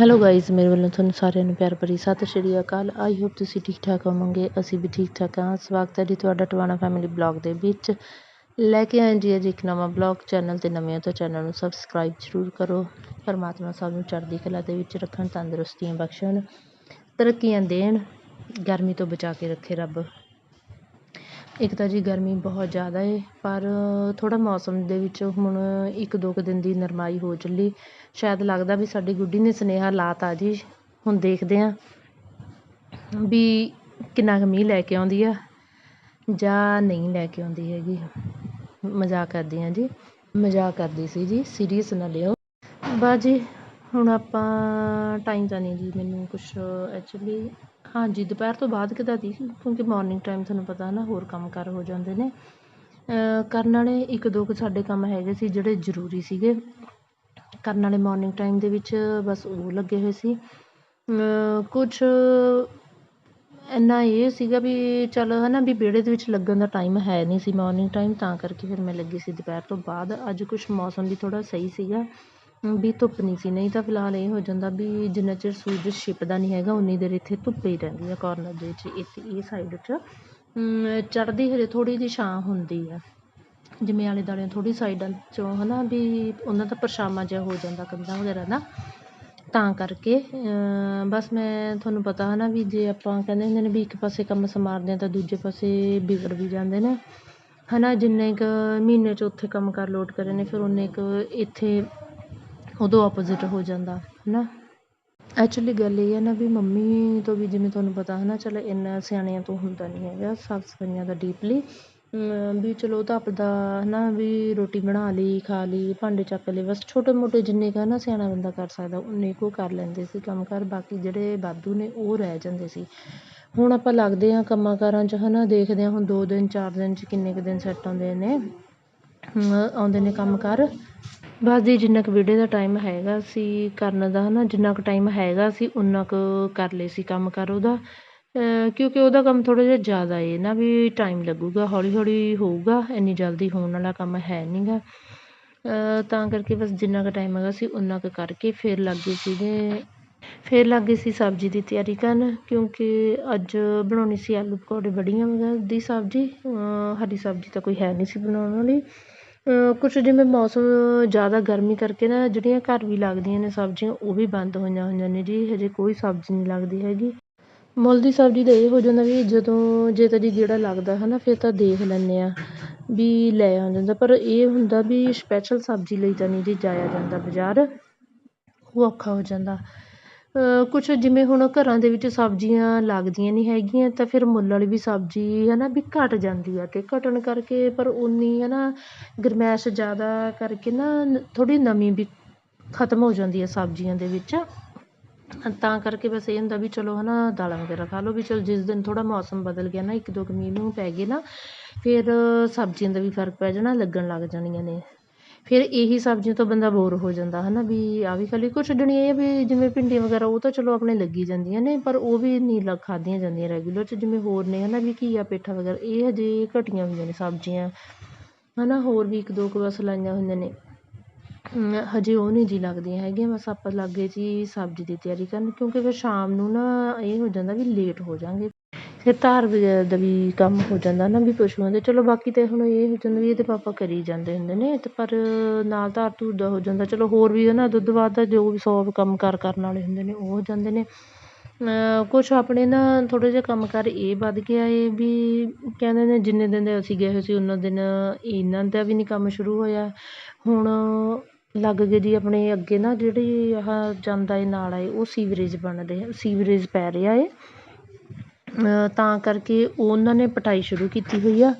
Hello guys ਮੇਰੇ ਵੱਲੋਂ ਤੁਹਾਨੂੰ ਸਾਰਿਆਂ ਨੂੰ ਪਿਆਰ ਭਰੀ ਸਤਿ ਸ਼੍ਰੀ ਅਕਾਲ। ਆਈ ਹੋਪ ਤੁਸੀਂ ਠੀਕ ਠਾਕ ਹੋਵੋਗੇ। ਅਸੀਂ ਵੀ ਠੀਕ ਠਾਕ ਹਾਂ। ਸਵਾਗਤ ਹੈ ਜੀ ਤੁਹਾਡਾ ਟਵਾਣਾ ਫੈਮਿਲੀ ਬਲੌਗ ਦੇ ਵਿੱਚ। ਲੈ ਕੇ ਆਏ ਜੀ ਅੱਜ ਇੱਕ ਨਵਾਂ ਬਲੌਗ ਚੈਨਲ ਤੇ ਨਵੇਂ ਤੋਂ ਚੈਨਲ ਨੂੰ ਸਬਸਕ੍ਰਾਈਬ ਜ਼ਰੂਰ ਕਰੋ। ਪਰਮਾਤਮਾ ਸਭ ਨੂੰ ਚੜ੍ਹਦੀ ਕਲਾ ਦੇ ਵਿੱਚ ਰੱਖਣ, ਤੰਦਰੁਸਤੀਆਂ ਬਖਸ਼ਣ, ਤਰੱਕੀਆਂ ਦੇਣ, ਗਰਮੀ ਤੋਂ ਬਚਾ ਕੇ ਰੱਖੇ ਰੱਬ। ਇੱਕ ਤਾਂ ਜੀ ਗਰਮੀ ਬਹੁਤ ਜ਼ਿਆਦਾ ਏ, ਪਰ ਥੋੜ੍ਹਾ ਮੌਸਮ ਦੇ ਵਿੱਚ ਹੁਣ ਇੱਕ ਦੋ ਕੁ ਦਿਨ ਦੀ ਨਰਮਾਈ ਹੋ ਚੱਲੀ। ਸ਼ਾਇਦ ਲੱਗਦਾ ਵੀ ਸਾਡੀ ਗੁੱਡੀ ਨੇ ਸੁਨੇਹਾ ਲਾ ਤਾ ਜੀ, ਹੁਣ ਦੇਖਦੇ ਹਾਂ ਵੀ ਕਿੰਨਾ ਕੁ ਮੀਂਹ ਲੈ ਕੇ ਆਉਂਦੀ ਆ ਜਾਂ ਨਹੀਂ ਲੈ ਕੇ ਆਉਂਦੀ ਹੈਗੀ। ਮਜ਼ਾਕ ਕਰਦੀ ਹਾਂ ਜੀ। ਮਜ਼ਾਕ ਕਰਦੀ ਸੀ ਜੀ, ਸੀਰੀਅਸ ਨਾ ਲਿਓ ਬਸ ਜੀ ਹੁਣ ਆਪਾਂ ਟਾਈਮ ਤਾਂ ਨਹੀਂ ਜੀ, ਮੈਨੂੰ ਕੁਛ ਐਕਚੁਲੀ ਹਾਂਜੀ, ਦੁਪਹਿਰ ਤੋਂ ਬਾਅਦ ਕਿਦਾ ਦੀ ਕਿਉਂਕਿ ਮੋਰਨਿੰਗ ਟਾਈਮ ਤੁਹਾਨੂੰ ਪਤਾ ਨਾ, ਹੋਰ ਕੰਮ ਕਾਰ ਹੋ ਜਾਂਦੇ ਨੇ। ਕਰਨ ਵਾਲੇ ਇੱਕ ਦੋ ਕੁ ਸਾਡੇ ਕੰਮ ਹੈਗੇ ਸੀ ਜਿਹੜੇ ਜ਼ਰੂਰੀ ਸੀਗੇ। ਕਰਨ ਵਾਲੇ ਮੋਰਨਿੰਗ ਟਾਈਮ ਦੇ ਵਿੱਚ ਬਸ ਉਹ ਲੱਗੇ ਹੋਏ ਸੀ। ਕੁਛ ਇੰਨਾ ਇਹ ਸੀਗਾ ਵੀ ਚੱਲ ਹੈ ਨਾ ਵੀ ਵਿਹੜੇ ਦੇ ਵਿੱਚ ਲੱਗਣ ਦਾ ਟਾਈਮ ਹੈ ਨਹੀਂ ਸੀ ਮੋਰਨਿੰਗ ਟਾਈਮ ਤਾਂ ਕਰਕੇ ਫਿਰ ਮੈਂ ਲੱਗੀ ਸੀ ਦੁਪਹਿਰ ਤੋਂ ਬਾਅਦ। ਅੱਜ ਕੁਛ ਮੌਸਮ ਵੀ ਥੋੜ੍ਹਾ ਸਹੀ ਸੀਗਾ। ਵੀ ਧੁੱਪ ਨਹੀਂ ਸੀ, ਨਹੀਂ ਤਾਂ ਫਿਲਹਾਲ ਇਹ ਹੋ ਜਾਂਦਾ ਵੀ ਜਿੰਨਾ ਚਿਰ ਸੂਰਜ ਛਿਪਦਾ ਨਹੀਂ ਹੈਗਾ, ਉਨੀ ਦੇਰ ਇੱਥੇ ਧੁੱਪ ਹੀ ਰਹਿੰਦੀ ਆ ਕੋਰਨਰ ਦੇ ਵਿੱਚ ਇੱਥੇ ਇਹ ਸਾਈਡ 'ਚ ਚੜ੍ਹਦੀ ਹਜੇ ਥੋੜ੍ਹੀ ਜਿਹੀ ਛਾਂ ਹੁੰਦੀ ਆ। ਜਿਵੇਂ ਆਲੇ ਦੁਆਲੇ ਥੋੜ੍ਹੀ ਸਾਈਡਾਂ 'ਚੋਂ ਹੈ ਨਾ ਵੀ ਉਹਨਾਂ ਦਾ ਪਰਛਾਵਾਂ ਜਿਹਾ ਹੋ ਜਾਂਦਾ ਕੰਧਾਂ ਵਗੈਰਾ ਦਾ। ਤਾਂ ਕਰਕੇ ਬਸ ਮੈਂ ਤੁਹਾਨੂੰ ਪਤਾ ਹੈ ਨਾ ਵੀ ਜੇ ਆਪਾਂ ਕਹਿੰਦੇ ਹੁੰਦੇ ਨੇ ਵੀ ਇੱਕ ਪਾਸੇ ਕੰਮ ਸਮਾਰਦੇ ਹਾਂ ਤਾਂ ਦੂਜੇ ਪਾਸੇ ਵਿਗੜ ਵੀ ਜਾਂਦੇ ਨੇ। ਹੈ ਨਾ ਜਿੰਨੇ ਕੁ ਮਹੀਨੇ 'ਚ ਉੱਥੇ ਕੰਮ ਕਰ ਲੋਟ ਕਰੇ ਨੇ, ਫਿਰ ਉਨੇ ਕੁ ਇੱਥੇ ਉਦੋਂ ਆਪੋਜ਼ਿਟ ਹੋ ਜਾਂਦਾ ਹੈ ਨਾ ਐਕਚੁਲੀ ਗੱਲ ਇਹ ਹੈ ਨਾ ਵੀ ਮੰਮੀ ਤੋਂ ਵੀ ਜਿਵੇਂ ਤੁਹਾਨੂੰ ਪਤਾ ਹੈ ਨਾ, ਚਲੋ ਇੰਨਾ ਸਿਆਣਿਆਂ ਤੋਂ ਹੁੰਦਾ ਨਹੀਂ ਹੈਗਾ, ਸਾਫ਼ ਸਫਾਈਆਂ ਦਾ ਡੀਪਲੀ ਵੀ ਚਲੋ ਉਹ ਤਾਂ ਆਪਦਾ ਹੈ ਨਾ ਵੀ ਰੋਟੀ ਬਣਾ ਲਈ, ਖਾ ਲਈ, ਭਾਂਡੇ ਚੱਕ ਲਏ, ਬਸ ਛੋਟੇ ਮੋਟੇ ਜਿੰਨੇ ਕੁ ਹੈ ਨਾ ਸਿਆਣਾ ਬੰਦਾ ਕਰ ਸਕਦਾ, ਉਨੇ ਕੁ ਕਰ ਲੈਂਦੇ ਸੀ ਕੰਮ ਕਾਰ, ਬਾਕੀ ਜਿਹੜੇ ਵਾਧੂ ਨੇ ਉਹ ਰਹਿ ਜਾਂਦੇ ਸੀ। ਹੁਣ ਆਪਾਂ ਲੱਗਦੇ ਹਾਂ ਕੰਮਾਂ ਕਾਰਾਂ 'ਚ ਹੈ ਨਾ ਦੇਖਦੇ ਹਾਂ ਹੁਣ ਦੋ ਦਿਨ, ਚਾਰ ਦਿਨ 'ਚ ਕਿੰਨੇ ਕੁ ਦਿਨ ਸੈੱਟ ਆਉਂਦੇ ਨੇ ਆਉਂਦੇ ਨੇ ਕੰਮ ਕਾਰ। ਬਸ ਜੀ, ਜਿੰਨਾ ਕੁ ਵੀਡੀਓ ਦਾ ਟਾਈਮ ਹੈਗਾ ਸੀ, ਕਰਨ ਦਾ ਹੈ ਨਾ ਜਿੰਨਾ ਕੁ ਟਾਈਮ ਹੈਗਾ ਸੀ ਉਨਾ ਕੁ ਕਰ ਲਏ ਸੀ ਕੰਮ ਕਾਰ ਉਹਦਾ। ਕਿਉਂਕਿ ਉਹਦਾ ਕੰਮ ਥੋੜ੍ਹਾ ਜਿਹਾ ਜ਼ਿਆਦਾ ਏ ਨਾ, ਵੀ ਟਾਈਮ ਲੱਗੂਗਾ ਹੌਲੀ ਹੌਲੀ ਹੋਊਗਾ, ਇੰਨੀ ਜਲਦੀ ਹੋਣ ਵਾਲਾ ਕੰਮ ਹੈ ਨਹੀਂ ਗਾ। ਤਾਂ ਕਰਕੇ ਬਸ ਜਿੰਨਾ ਕੁ ਟਾਈਮ ਹੈਗਾ ਸੀ ਉਨਾ ਕੁ ਕਰਕੇ ਫਿਰ ਲੱਗ ਗਏ ਸੀਗੇ। ਫਿਰ ਲੱਗ ਗਏ ਸੀ ਸਬਜ਼ੀ ਦੀ ਤਿਆਰੀ ਕਰਨ, ਕਿਉਂਕਿ ਅੱਜ ਬਣਾਉਣੀ ਸੀ ਆਲੂ ਪਕੌੜੇ, ਬੜੀਆਂ ਵਗੈਰਾ ਦੀ ਸਬਜ਼ੀ। ਹਰੀ ਸਬਜ਼ੀ ਤਾਂ ਕੋਈ ਹੈ ਨਹੀਂ ਸੀ ਬਣਾਉਣ ਵਾਲੀ। ਕੁਛ ਜਿਵੇਂ ਮੌਸਮ ਜ਼ਿਆਦਾ ਗਰਮੀ ਕਰਕੇ ਨਾ ਜਿਹੜੀਆਂ ਘਰ ਵੀ ਲੱਗਦੀਆਂ ਨੇ ਸਬਜ਼ੀਆਂ ਉਹ ਵੀ ਬੰਦ ਹੋਈਆਂ ਹੋਈਆਂ ਨੇ ਜੀ, ਹਜੇ ਕੋਈ ਸਬਜ਼ੀ ਨਹੀਂ ਲੱਗਦੀ ਹੈਗੀ। ਮੁੱਲ ਦੀ ਸਬਜ਼ੀ ਦਾ ਇਹ ਹੋ ਜਾਂਦਾ ਵੀ ਜਦੋਂ ਜੇ ਤਾਂ ਜੀ ਗੇੜਾ ਲੱਗਦਾ ਹੈ ਨਾ ਫਿਰ ਤਾਂ ਦੇਖ ਲੈਂਦੇ ਹਾਂ ਵੀ ਲੈ ਆ ਜਾਂਦਾ ਪਰ ਇਹ ਹੁੰਦਾ ਵੀ ਸਪੈਸ਼ਲ ਸਬਜ਼ੀ ਲਈ ਤਾਂ ਨਹੀਂ ਜੀ ਜਾਇਆ ਜਾਂਦਾ ਬਾਜ਼ਾਰ, ਉਹ ਔਖਾ ਹੋ ਜਾਂਦਾ। ਕੁਛ ਜਿਵੇਂ ਹੁਣ ਘਰਾਂ ਦੇ ਵਿੱਚ ਸਬਜ਼ੀਆਂ ਲੱਗਦੀਆਂ ਨਹੀਂ ਹੈਗੀਆਂ ਤਾਂ ਫਿਰ ਮੁੱਲ ਵਾਲੀ ਵੀ ਸਬਜ਼ੀ ਹੈ ਨਾ ਵੀ ਘੱਟ ਜਾਂਦੀ ਆ ਅਤੇ ਘਟਣ ਕਰਕੇ ਪਰ ਉਨੀ ਹੈ ਨਾ ਗਰਮੈਸ਼ ਜ਼ਿਆਦਾ ਕਰਕੇ ਨਾ ਥੋੜ੍ਹੀ ਨਮੀ ਵੀ ਖਤਮ ਹੋ ਜਾਂਦੀ ਹੈ ਸਬਜ਼ੀਆਂ ਦੇ ਵਿੱਚ। ਤਾਂ ਕਰਕੇ ਬਸ ਇਹ ਹੁੰਦਾ ਵੀ ਚਲੋ ਹੈ ਨਾ ਦਾਲਾਂ ਵਗੈਰਾ ਖਾ ਲਓ ਵੀ ਚਲੋ ਜਿਸ ਦਿਨ ਥੋੜ੍ਹਾ ਮੌਸਮ ਬਦਲ ਗਿਆ ਨਾ ਇੱਕ ਦੋ ਕੁ ਮੀਂਹ ਨੂੰ ਪੈ ਗਏ ਨਾ ਫਿਰ ਸਬਜ਼ੀਆਂ ਦਾ ਵੀ ਫ਼ਰਕ ਪੈ ਜਾਣਾ ਲੱਗਣ ਲੱਗ ਜਾਣੀਆਂ ਨੇ। ਫਿਰ ਇਹੀ ਸਬਜ਼ੀਆਂ ਤੋਂ ਬੰਦਾ ਬੋਰ ਹੋ ਜਾਂਦਾ ਹੈ ਨਾ ਵੀ ਆਹ ਵੀ ਖਾਲੀ ਕੁਛ ਛੱਡਣੀ ਇਹ ਵੀ ਜਿਵੇਂ ਭਿੰਡੀਆਂ ਵਗੈਰਾ, ਉਹ ਤਾਂ ਚਲੋ ਆਪਣੇ ਲੱਗੀ ਜਾਂਦੀਆਂ ਨੇ, ਪਰ ਉਹ ਵੀ ਨਹੀਂ ਲ, ਖਾਧੀਆਂ ਜਾਂਦੀਆਂ ਰੈਗੂਲਰ 'ਚ, ਜਿਵੇਂ ਹੋਰ ਨੇ ਹੈ ਨਾ ਵੀ ਘੀਆ ਪੇਠਾ ਵਗੈਰਾ, ਇਹ ਹਜੇ ਘਟੀਆਂ ਹੋਈਆਂ ਨੇ ਸਬਜ਼ੀਆਂ ਹੈ ਨਾ ਹੋਰ ਵੀ ਇੱਕ ਦੋ ਕੁ ਬਸ ਲਾਈਆਂ ਹੋਈਆਂ ਨੇ। ਹਜੇ ਉਹ ਨਹੀਂ ਜੀ ਲੱਗਦੀਆਂ ਹੈਗੀਆਂ, ਬਸ ਆਪਾਂ ਲੱਗ ਗਏ ਜੀ ਸਬਜ਼ੀ ਦੀ ਤਿਆਰੀ ਕਰਨ, ਕਿਉਂਕਿ ਫਿਰ ਸ਼ਾਮ ਨੂੰ ਨਾ ਇਹ ਹੋ ਜਾਂਦਾ ਵੀ ਲੇਟ ਹੋ ਜਾਂਗੇ ਫਿਰ ਧਾਰ ਵਗੈਰਾ ਦਾ ਵੀ ਕੰਮ ਹੋ ਜਾਂਦਾ ਨਾ ਵੀ ਪਸ਼ੂਆਂ ਦੇ ਚਲੋ ਬਾਕੀ ਤਾਂ ਹੁਣ ਇਹ ਹੋ ਜਾਂਦਾ ਵੀ ਇਹਦੇ ਪਾਪਾ ਕਰੀ ਜਾਂਦੇ ਹੁੰਦੇ ਨੇ ਅਤੇ ਪਰ ਨਾਲ ਧਾਰ ਧੂਰ ਦਾ ਹੋ ਜਾਂਦਾ, ਚਲੋ ਹੋਰ ਵੀ ਹੈ ਨਾ ਦੁੱਧ ਬਾਅਦ ਦਾ ਜੋ ਵੀ ਸੌ ਕੰਮ ਕਾਰ ਕਰਨ ਵਾਲੇ ਹੁੰਦੇ ਨੇ ਉਹ ਹੋ ਜਾਂਦੇ ਨੇ। ਕੁਛ ਆਪਣੇ ਨਾ ਥੋੜ੍ਹਾ ਜਿਹਾ ਕੰਮ ਕਾਰ ਇਹ ਵੱਧ ਗਿਆ ਹੈ ਵੀ ਕਹਿੰਦੇ ਨੇ ਜਿੰਨੇ ਦਿਨ ਦੇ ਅਸੀਂ ਗਏ ਹੋਏ ਸੀ ਉਨਾ ਦਿਨ ਇਹਨਾਂ ਦਾ ਵੀ ਨਹੀਂ ਕੰਮ ਸ਼ੁਰੂ ਹੋਇਆ। ਹੁਣ ਲੱਗ ਗਏ ਜੀ ਆਪਣੇ ਅੱਗੇ ਨਾ ਜਿਹੜੀ ਆਹ ਜਾਂਦਾ ਹੈ ਨਾਲਾ ਹੈ ਉਹ ਸੀਵਰੇਜ ਬਣ ਰਿਹਾ ਸੀਵਰੇਜ ਪੈ ਰਿਹਾ ਹੈ ਤਾਂ ਕਰਕੇ ਉਹਨਾਂ ਨੇ ਪਟਾਈ ਸ਼ੁਰੂ ਕੀਤੀ ਹੋਈ ਆ।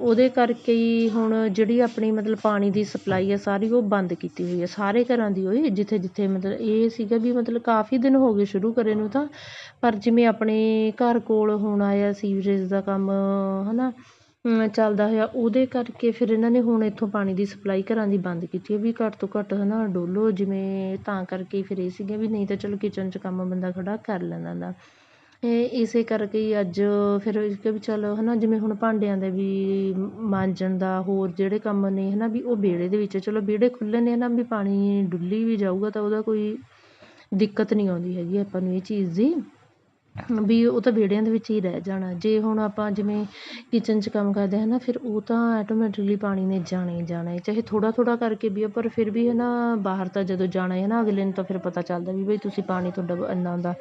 ਉਹਦੇ ਕਰਕੇ ਹੀ ਹੁਣ ਜਿਹੜੀ ਆਪਣੀ ਮਤਲਬ ਪਾਣੀ ਦੀ ਸਪਲਾਈ ਆ ਸਾਰੀ ਉਹ ਬੰਦ ਕੀਤੀ ਹੋਈ ਆ। ਸਾਰੇ ਘਰਾਂ ਦੀ ਹੋਈ ਜਿੱਥੇ ਜਿੱਥੇ ਮਤਲਬ ਇਹ ਸੀਗਾ ਵੀ ਮਤਲਬ ਕਾਫੀ ਦਿਨ ਹੋ ਗਏ ਸ਼ੁਰੂ ਕਰੇ ਨੂੰ ਤਾਂ, ਪਰ ਜਿਵੇਂ ਆਪਣੇ ਘਰ ਕੋਲ ਹੁਣ ਆਇਆ ਸੀਵਰੇਜ ਦਾ ਕੰਮ ਹੈ ਨਾ ਚੱਲਦਾ ਹੋਇਆ, ਉਹਦੇ ਕਰਕੇ ਫਿਰ ਇਹਨਾਂ ਨੇ ਹੁਣ ਇੱਥੋਂ ਪਾਣੀ ਦੀ ਸਪਲਾਈ ਘਰਾਂ ਦੀ ਬੰਦ ਕੀਤੀ ਹੈ ਵੀ ਘੱਟ ਤੋਂ ਘੱਟ ਹੈ ਨਾ ਡੋਲ੍ਹੋ ਜਿਵੇਂ ਤਾਂ ਕਰਕੇ ਫਿਰ ਇਹ ਸੀਗਾ ਵੀ ਨਹੀਂ ਤਾਂ ਚਲੋ ਕਿਚਨ 'ਚ ਕੰਮ ਬੰਦਾ ਖੜ੍ਹਾ ਕਰ ਲੈਂਦਾ ਦਾ ਇਹ ਇਸੇ ਕਰਕੇ ਹੀ ਅੱਜ ਫਿਰ ਕਿ ਵੀ ਚਲੋ ਹੈ ਨਾ ਜਿਵੇਂ ਹੁਣ ਭਾਂਡਿਆਂ ਦੇ ਵੀ ਮਾਂਜਣ ਦਾ ਹੋਰ ਜਿਹੜੇ ਕੰਮ ਨੇ ਹੈ ਨਾ ਵੀ ਉਹ ਵਿਹੜੇ ਦੇ ਵਿੱਚ, ਚਲੋ ਵਿਹੜੇ ਖੁੱਲ੍ਹੇ ਨੇ ਹੈ ਨਾ ਵੀ ਪਾਣੀ ਡੁੱਲੀ ਵੀ ਜਾਊਗਾ ਤਾਂ ਉਹਦਾ ਕੋਈ ਦਿੱਕਤ ਨਹੀਂ ਆਉਂਦੀ ਹੈਗੀ ਆਪਾਂ ਨੂੰ ਇਹ ਚੀਜ਼ ਦੀ। ਵੀ ਉਹ ਤਾਂ ਵਿਹੜਿਆਂ ਦੇ ਵਿੱਚ ਹੀ ਰਹਿ ਜਾਣਾ। ਜੇ ਹੁਣ ਆਪਾਂ ਜਿਵੇਂ ਕਿਚਨ 'ਚ ਕੰਮ ਕਰਦੇ ਹਾਂ ਨਾ, ਫਿਰ ਉਹ ਤਾਂ ਐਟੋਮੈਟਿਕਲੀ ਪਾਣੀ ਨੇ ਜਾਣਾ ਹੀ ਜਾਣਾ ਹੈ। ਚਾਹੇ ਥੋੜ੍ਹਾ ਥੋੜ੍ਹਾ ਕਰਕੇ ਵੀ ਆ, ਪਰ ਫਿਰ ਵੀ ਹੈ ਨਾ ਬਾਹਰ ਤਾਂ ਜਦੋਂ ਜਾਣਾ ਹੈ ਨਾ, ਅਗਲੇ ਨੂੰ ਤਾਂ ਫਿਰ ਪਤਾ ਚੱਲਦਾ ਵੀ ਬਈ ਤੁਸੀਂ ਪਾਣੀ ਤੁਹਾਡਾ ਇੰਨਾ ਆਉਂਦਾ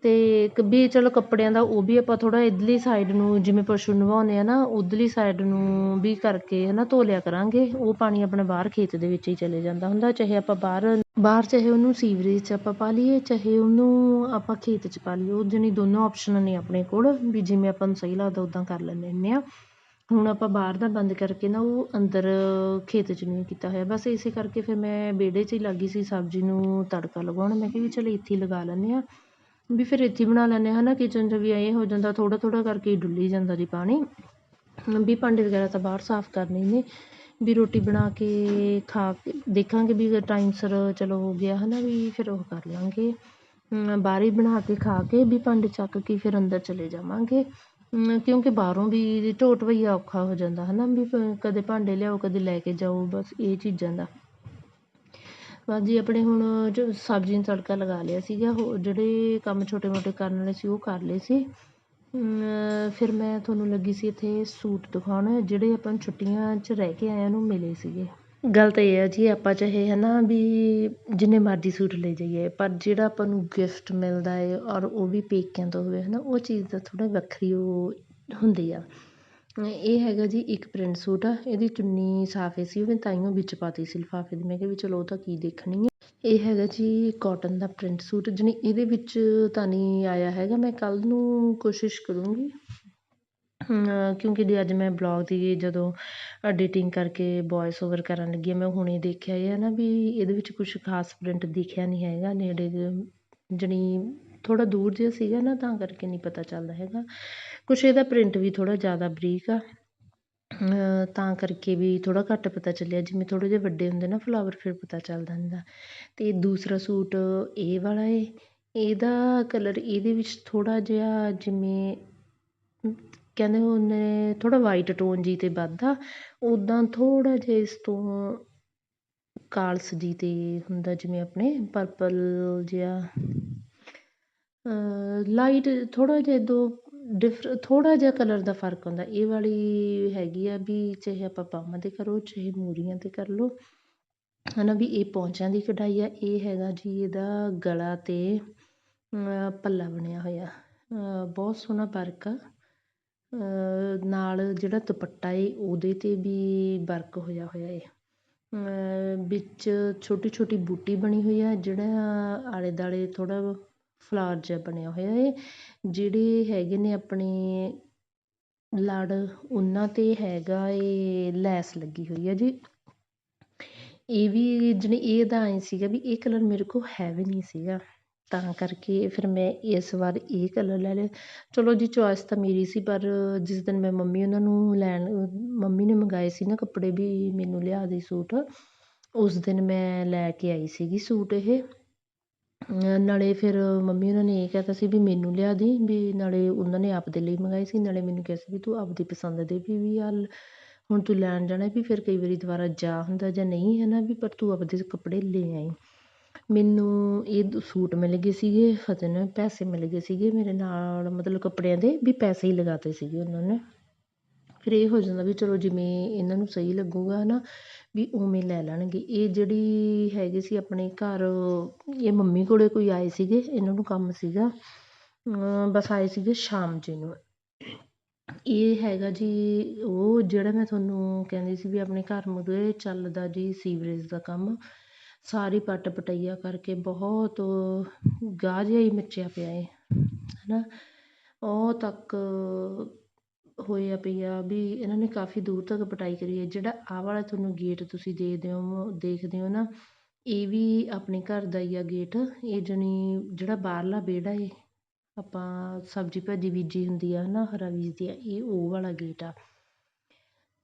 ਅਤੇ ਵੀ ਚਲੋ ਕੱਪੜਿਆਂ ਦਾ ਉਹ ਵੀ ਆਪਾਂ ਥੋੜ੍ਹਾ ਇੱਧਰਲੀ ਸਾਈਡ ਨੂੰ ਜਿਵੇਂ ਪਸ਼ੂ ਨਵਾਉਂਦੇ ਹਾਂ ਨਾ, ਉੱਧਰਲੀ ਸਾਈਡ ਨੂੰ ਵੀ ਕਰਕੇ ਹੈ ਨਾ ਧੋ ਲਿਆ ਕਰਾਂਗੇ। ਉਹ ਪਾਣੀ ਆਪਣਾ ਬਾਹਰ ਖੇਤ ਦੇ ਵਿੱਚ ਹੀ ਚਲੇ ਜਾਂਦਾ ਹੁੰਦਾ, ਚਾਹੇ ਆਪਾਂ ਬਾਹਰ ਬਾਹਰ ਚਾਹੇ ਉਹਨੂੰ ਸੀਵਰੇਜ 'ਚ ਆਪਾਂ ਪਾ ਲਈਏ, ਚਾਹੇ ਉਹਨੂੰ ਆਪਾਂ ਖੇਤ 'ਚ ਪਾ ਲਈਏ। ਉਹ ਜਾਣੀ ਦੋਨੋਂ ਆਪਸ਼ਨ ਨੇ ਆਪਣੇ ਕੋਲ, ਵੀ ਜਿਵੇਂ ਆਪਾਂ ਨੂੰ ਸਹੀ ਲੱਗਦਾ ਉੱਦਾਂ ਕਰ ਲੈਂਦੇ ਹੁੰਦੇ ਹਾਂ ਹੁਣ ਆਪਾਂ ਬਾਹਰ ਦਾ ਬੰਦ ਕਰਕੇ ਨਾ ਉਹ ਅੰਦਰ ਖੇਤ 'ਚ ਨਹੀਂ ਕੀਤਾ ਹੋਇਆ। ਬਸ ਇਸੇ ਕਰਕੇ ਫਿਰ ਮੈਂ ਵਿਹੜੇ 'ਚ ਹੀ ਲੱਗੀ ਸੀ ਸਬਜ਼ੀ ਨੂੰ ਤੜਕਾ ਲਗਾਉਣ। ਮੈਂ ਕਿਹਾ ਵੀ ਚਲੋ ਇੱਥੇ ਹੀ ਲਗਾ ਲੈਂਦੇ ਹਾਂ ਵੀ ਫਿਰ ਇੱਥੇ ਬਣਾ ਲੈਂਦੇ ਹਾਂ ਹੈ ਨਾ ਕਿਚਨ 'ਚ ਵੀ ਇਹ ਹੋ ਜਾਂਦਾ ਥੋੜ੍ਹਾ ਥੋੜ੍ਹਾ ਕਰਕੇ ਡੁੱਲੀ ਜਾਂਦਾ ਜੀ ਪਾਣੀ। ਵੀ ਭਾਂਡੇ ਵਗੈਰਾ ਤਾਂ ਬਾਹਰ ਸਾਫ਼ ਕਰਨੇ ਨੇ। ਵੀ ਰੋਟੀ ਬਣਾ ਕੇ ਖਾ ਕੇ ਦੇਖਾਂਗੇ ਵੀ ਟਾਈਮ ਸਿਰ ਚਲੋ ਹੋ ਗਿਆ ਹੈ ਨਾ ਵੀ ਫਿਰ ਉਹ ਕਰ ਲਾਂਗੇ। ਬਾਹਰ ਹੀ ਬਣਾ ਕੇ ਖਾ ਕੇ ਵੀ ਭਾਂਡੇ ਚੱਕ ਕੇ ਫਿਰ ਅੰਦਰ ਚਲੇ ਜਾਵਾਂਗੇ। ਕਿਉਂਕਿ ਬਾਹਰੋਂ ਵੀ ਢੋ ਢਵੱਈਆ ਔਖਾ ਹੋ ਜਾਂਦਾ ਹੈ ਨਾ ਵੀ ਕਦੇ ਭਾਂਡੇ ਲਿਆਓ, ਕਦੇ ਲੈ ਕੇ ਜਾਓ, ਬਸ ਇਹ ਚੀਜ਼ਾਂ ਦਾ। ਬਸ ਜੀ ਆਪਣੇ ਹੁਣ ਜੋ ਸਬਜ਼ੀ ਨੂੰ ਤੜਕਾ ਲਗਾ ਲਿਆ ਸੀਗਾ ਹੋਰ ਜਿਹੜੇ ਕੰਮ ਛੋਟੇ ਮੋਟੇ ਕਰਨ ਵਾਲੇ ਸੀ, ਉਹ ਕਰ ਲਏ ਸੀ। ਫਿਰ ਮੈਂ ਤੁਹਾਨੂੰ ਲੱਗੀ ਸੀ ਇੱਥੇ ਸੂਟ ਦਿਖਾਉਣ, ਜਿਹੜੇ ਆਪਾਂ ਛੁੱਟੀਆਂ 'ਚ ਰਹਿ ਕੇ ਆਇਆਂ ਨੂੰ ਮਿਲੇ ਸੀਗੇ। ਗੱਲ ਤਾਂ ਇਹ ਹੈ ਜੀ, ਆਪਾਂ ਚਾਹੇ ਹੈ ਨਾ ਵੀ ਜਿੰਨੇ ਮਰਜ਼ੀ ਸੂਟ ਲੈ ਜਾਈਏ, ਪਰ ਜਿਹੜਾ ਆਪਾਂ ਨੂੰ ਗਿਫਟ ਮਿਲਦਾ ਹੈ ਔਰ ਉਹ ਵੀ ਪੇਕਿਆਂ ਤੋਂ ਹੋਵੇ, ਹੈ ਨਾ, ਉਹ ਚੀਜ਼ ਦਾ ਥੋੜ੍ਹਾ ਵੱਖਰੀ ਉਹ ਹੁੰਦੀ ਆ। ਇਹ ਹੈਗਾ ਜੀ ਇੱਕ ਪ੍ਰਿੰਟ ਸੂਟ ਆ, ਇਹਦੀ ਚੁੰਨੀ ਸਾਫੇ ਸੀ, ਉਹ ਤਾਈਓ ਵਿੱਚ ਪਾਤੀ ਸੀ ਲਿਫਾਫੇ ਦੀ, ਮੈਂ ਕਿਹਾ ਵੀ ਚਲੋ ਉਹ ਤਾਂ ਕੀ ਦੇਖਣੀ ਹੈ ਇਹ ਹੈਗਾ ਜੀ ਕਾਟਨ ਦਾ ਪ੍ਰਿੰਟ ਸੂਟ, ਜਣੀ ਇਹਦੇ ਵਿੱਚ ਤਾਂ ਨਹੀਂ ਆਇਆ ਹੈਗਾ, ਮੈਂ ਕੱਲ ਨੂੰ ਕੋਸ਼ਿਸ਼ ਕਰੂੰਗੀ। ਕਿਉਂਕਿ ਜੇ ਅੱਜ ਮੈਂ ਬਲੌਗ ਦੀ ਜਦੋਂ ਐਡੀਟਿੰਗ ਕਰਕੇ ਵੋਇਸ ਓਵਰ ਕਰਨ ਲੱਗੀ ਮੈਂ ਹੁਣੇ ਦੇਖਿਆ ਇਹ ਨਾ ਵੀ ਇਹਦੇ ਵਿੱਚ ਕੁਝ ਖਾਸ ਪ੍ਰਿੰਟ ਦਿਖਿਆ ਨਹੀਂ ਹੈਗਾ, ਨੇੜੇ ਜਣੀ ਥੋੜ੍ਹਾ ਦੂਰ ਜਿਹਾ ਸੀਗਾ ਨਾ, ਤਾਂ ਕਰਕੇ ਨਹੀਂ ਪਤਾ ਚੱਲਦਾ ਹੈਗਾ। ਕੁਛ ਇਹਦਾ ਪ੍ਰਿੰਟ ਵੀ ਥੋੜ੍ਹਾ ਜ਼ਿਆਦਾ ਬਰੀਕ ਆ। ਤਾਂ ਕਰਕੇ ਵੀ ਥੋੜ੍ਹਾ ਘੱਟ ਪਤਾ ਚੱਲਿਆ। ਜਿਵੇਂ ਥੋੜ੍ਹੇ ਜਿਹੇ ਵੱਡੇ ਹੁੰਦੇ ਨਾ ਫਲਾਵਰ ਫਿਰ ਪਤਾ ਚੱਲਦਾ ਹੁੰਦਾ। ਅਤੇ ਦੂਸਰਾ ਸੂਟ ਇਹ ਵਾਲਾ ਏ। ਇਹਦਾ ਕਲਰ ਇਹਦੇ ਵਿੱਚ ਥੋੜ੍ਹਾ ਜਿਹਾ ਜਿਵੇਂ ਕਹਿੰਦੇ ਉਹਨੇ ਥੋੜ੍ਹਾ ਵਾਈਟ ਟੋਨ ਜੀ ਤੇ ਵੱਧਦਾ। ਉਦਾਂ ਥੋੜ੍ਹਾ ਜਿਹਾ ਇਸ ਤੋਂ ਕਾਲਸ ਜੀ ਤੇ ਹੁੰਦਾ, ਜਿਵੇਂ ਆਪਣੇ ਪਰਪਲ ਜਿਹਾ। ਲਾਈਟ ਥੋੜ੍ਹਾ ਜਿਹਾ ਦੋ ਡਿਫਰ ਥੋੜ੍ਹਾ ਜਿਹਾ ਕਲਰ ਦਾ ਫ਼ਰਕ ਹੁੰਦਾ। ਇਹ ਵਾਲੀ ਹੈਗੀ ਆ ਵੀ ਚਾਹੇ ਆਪਾਂ ਬਾਹਾਂ 'ਤੇ ਕਰੋ, ਚਾਹੇ ਮੂਰੀਆਂ 'ਤੇ ਕਰ ਲਓ। ਹੈ ਨਾ ਵੀ ਇਹ ਪੌਂਚਿਆਂ ਦੀ ਕਢਾਈ ਆ। ਇਹ ਹੈਗਾ ਜੀ ਇਹਦਾ ਗਲਾ 'ਤੇ ਪੱਲਾ ਬਣਿਆ ਹੋਇਆ। ਬਹੁਤ ਸੋਹਣਾ ਵਰਕ ਆ। ਨਾਲ ਜਿਹੜਾ ਦੁਪੱਟਾ ਏ, ਉਹਦੇ 'ਤੇ ਵੀ ਵਰਕ ਹੋਇਆ ਹੋਇਆ ਏ। ਵਿੱਚ ਛੋਟੀ ਛੋਟੀ ਬੂਟੀ ਬਣੀ ਹੋਈ ਆ। ਜਿਹੜਾ ਆਲੇ ਦੁਆਲੇ ਥੋੜ੍ਹਾ ਫਲਾਰ ਜਿਹਾ ਬਣਿਆ ਹੋਇਆ ਏ ਜਿਹੜੇ ਹੈਗੇ ਨੇ ਆਪਣੇ ਲੜ, ਉਹਨਾਂ 'ਤੇ ਹੈਗਾ ਏ ਲੈਸ ਲੱਗੀ ਹੋਈ ਆ ਜੀ। ਇਹ ਵੀ ਜਿਹੜੀ ਇਹਦਾ ਐਂ ਸੀਗਾ ਵੀ ਇਹ ਕਲਰ ਮੇਰੇ ਕੋਲ ਹੈ ਵੀ ਨਹੀਂ ਸੀਗਾ। ਤਾਂ ਕਰਕੇ ਫਿਰ ਮੈਂ ਇਸ ਵਾਰ ਇਹ ਕਲਰ ਲੈ ਲਿਆ। ਚਲੋ ਜੀ, ਚੋਇਸ ਤਾਂ ਮੇਰੀ ਸੀ, ਪਰ ਜਿਸ ਦਿਨ ਮੈਂ ਮੰਮੀ ਉਹਨਾਂ ਨੂੰ ਲੈਣ, ਮੰਮੀ ਨੇ ਮੰਗਾਏ ਸੀ ਨਾ ਕੱਪੜੇ ਵੀ ਮੈਨੂੰ ਲਿਆ ਦੇ ਸੂਟ, ਉਸ ਦਿਨ ਮੈਂ ਲੈ ਕੇ ਆਈ ਸੀਗੀ ਸੂਟ ਇਹ। ਨਾਲੇ ਫਿਰ ਮੰਮੀ ਉਹਨਾਂ ਨੇ ਇਹ ਕਹਿ ਕਹਿਤਾ ਸੀ ਵੀ ਮੈਨੂੰ ਲਿਆ ਦੀ, ਵੀ ਨਾਲੇ ਉਹਨਾਂ ਨੇ ਆਪਦੇ ਲਈ ਮੰਗਵਾਏ ਸੀ, ਨਾਲੇ ਮੈਨੂੰ ਕਿਹਾ ਸੀ ਵੀ ਤੂੰ ਆਪਦੀ ਪਸੰਦ ਦੇ ਵੀ ਵੀ ਆ ਹੁਣ ਤੂੰ ਲੈਣ ਜਾਣਾ ਵੀ ਫਿਰ ਕਈ ਵਾਰੀ ਦੁਬਾਰਾ ਜਾ ਹੁੰਦਾ ਜਾਂ ਨਹੀਂ ਹੈ ਨਾ ਵੀ ਪਰ ਤੂੰ ਆਪਦੇ ਕੱਪੜੇ ਲੈ ਆਈ। ਮੈਨੂੰ ਇਹ ਸੂਟ ਮਿਲ ਗਏ ਸੀਗੇ ਫਤਿਹ ਨੂੰ ਪੈਸੇ ਮਿਲ ਗਏ ਸੀਗੇ ਮੇਰੇ ਨਾਲ, ਮਤਲਬ ਕੱਪੜਿਆਂ ਦੇ ਵੀ ਪੈਸੇ ਹੀ ਲਗਾਤੇ ਸੀਗੇ ਉਹਨਾਂ ਨੇ। ਫਿਰ ਇਹ ਹੋ ਜਾਂਦਾ ਵੀ ਚਲੋ ਜਿਵੇਂ ਇਹਨਾਂ ਨੂੰ ਸਹੀ ਲੱਗੂਗਾ ਨਾ ਵੀ ਉਵੇਂ ਲੈ ਲੈਣਗੇ। ਇਹ ਜਿਹੜੀ ਹੈਗੀ ਸੀ ਆਪਣੇ ਘਰ, ਇਹ ਮੰਮੀ ਕੋਲ ਕੋਈ ਆਏ ਸੀਗੇ, ਇਹਨਾਂ ਨੂੰ ਕੰਮ ਸੀਗਾ ਬਸ ਆਏ ਸੀਗੇ ਸ਼ਾਮ ਜੀ ਨੂੰ। ਇਹ ਹੈਗਾ ਜੀ, ਉਹ ਜਿਹੜਾ ਮੈਂ ਤੁਹਾਨੂੰ ਕਹਿੰਦੀ ਸੀ ਵੀ ਆਪਣੇ ਘਰ ਮੂਹਰੇ ਚੱਲਦਾ ਜੀ ਸੀਵਰੇਜ ਦਾ ਕੰਮ, ਸਾਰੀ ਪੱਟ ਪਟਈਆ ਕਰਕੇ ਬਹੁਤ ਗਾਹ ਜਿਹਾ ਹੀ ਮੱਚਿਆ ਪਿਆ ਹੈ ਹੈ ਨਾ ਉਹ ਤੱਕ ਹੋਇਆ ਪਿਆ ਵੀ ਇਹਨਾਂ ਨੇ ਕਾਫੀ ਦੂਰ ਤੱਕ ਪਟਾਈ ਕਰੀ ਹੈ। ਜਿਹੜਾ ਆਹ ਵਾਲਾ ਤੁਹਾਨੂੰ ਗੇਟ ਤੁਸੀਂ ਦੇਖਦੇ ਹੋ ਦੇਖਦੇ ਹੋ ਨਾ, ਇਹ ਵੀ ਆਪਣੇ ਘਰ ਦਾ ਹੀ ਆ ਗੇਟ ਇਹ ਜਾਣੀ ਜਿਹੜਾ ਬਾਹਰਲਾ ਵਿਹੜਾ ਏ, ਆਪਾਂ ਸਬਜ਼ੀ ਭਾਜੀ ਬੀਜੀ ਹੁੰਦੀ ਆ ਨਾ, ਹਰਾ ਬੀਜਦੇ ਆ ਇਹ ਉਹ ਵਾਲਾ ਗੇਟ ਆ।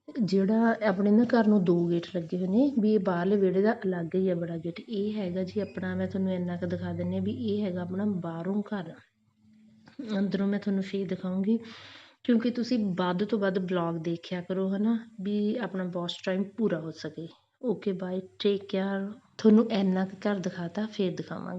ਜਿਹੜਾ ਆਪਣੇ ਨਾ ਘਰ ਨੂੰ ਦੋ ਗੇਟ ਲੱਗੇ ਹੋਏ ਨੇ, ਵੀ ਇਹ ਬਾਹਰਲੇ ਵਿਹੜੇ ਦਾ ਅਲੱਗ ਹੀ ਆ ਬੜਾ ਗੇਟ ਇਹ ਹੈਗਾ ਜੀ ਆਪਣਾ, ਮੈਂ ਤੁਹਾਨੂੰ ਇੰਨਾ ਕੁ ਦਿਖਾ ਦਿੰਦੀ ਹਾਂ ਵੀ ਇਹ ਹੈਗਾ ਆਪਣਾ ਬਾਹਰੋਂ ਘਰ। ਅੰਦਰੋਂ ਮੈਂ ਤੁਹਾਨੂੰ ਫੇਰ ਦਿਖਾਉਂਗੀ। ਕਿਉਂਕਿ ਤੁਸੀਂ ਵੱਧ ਤੋਂ ਵੱਧ ਬਲੋਗ ਦੇਖਿਆ ਕਰੋ ਹੈ ਨਾ ਵੀ ਆਪਣਾ ਬੋਸ ਟਾਈਮ ਪੂਰਾ ਹੋ ਸਕੇ। ਓਕੇ ਬਾਏ ਟੇਕ ਕੇਅਰ ਤੁਹਾਨੂੰ ਇੰਨਾ ਕੁ ਘਰ ਦਿਖਾ ਤਾ ਫਿਰ ਦਿਖਾਵਾਂਗੇ।